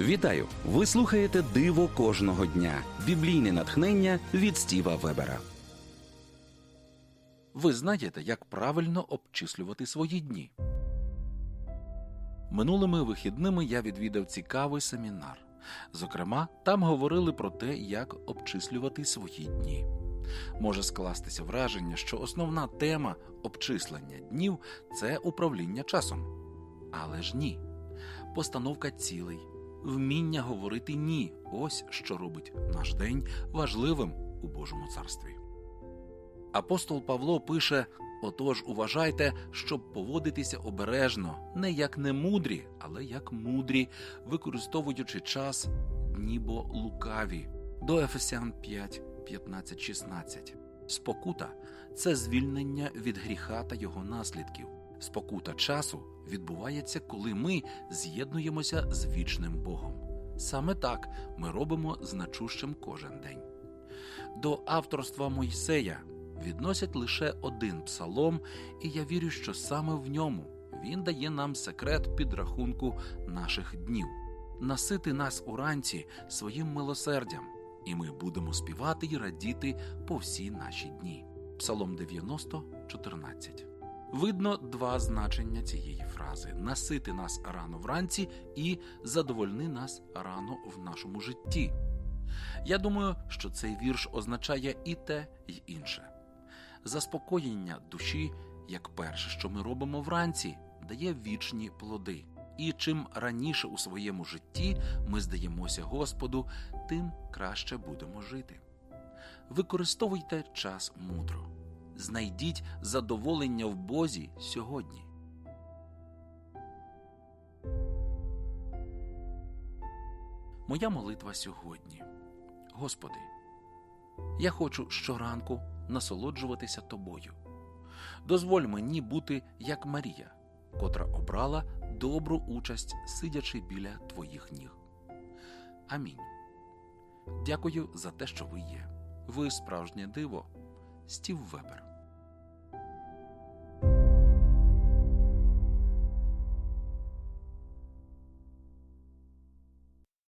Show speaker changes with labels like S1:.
S1: Вітаю! Ви слухаєте Диво кожного дня. Біблійне натхнення від Стіва Вебера.
S2: Ви знаєте, як правильно обчислювати свої дні. Минулими вихідними я відвідав цікавий семінар. Зокрема, там говорили про те, як обчислювати свої дні. Може скластися враження, що основна тема обчислення днів це управління часом. Але ж ні. Постановка цілей, вміння говорити ні ось що робить наш день важливим у Божому царстві. Апостол Павло пише: Отож, уважайте, щоб поводитися обережно, не як немудрі, але як мудрі, використовуючи час дні бо лукаві. До Ефесян 5, 15, 16. Спокута це звільнення від гріха та його наслідків. Спокута часу відбувається, коли ми з'єднуємося з вічним Богом. Саме так ми робимо значущим кожен день. До авторства Мойсея відносять лише один псалом, і я вірю, що саме в ньому він дає нам секрет підрахунку наших днів, насити нас уранці своїм милосердям, і ми будемо співати й радіти по всі наші дні. Псалом 90, 14. Видно два значення цієї фрази: насити нас рано вранці і задовольни нас рано в нашому житті. Я думаю, що цей вірш означає і те, й інше. Заспокоєння душі, як перше, що ми робимо вранці, дає вічні плоди. І чим раніше у своєму житті ми здаємося Господу, тим краще будемо жити. Використовуйте час мудро, знайдіть задоволення в Бозі сьогодні. Моя молитва сьогодні. Господи, я хочу щоранку насолоджуватися тобою. Дозволь мені бути як Марія, котра обрала добру участь, сидячи біля твоїх ніг. Амінь. Дякую за те, що ви є. Ви справжнє диво. Стів Вебер.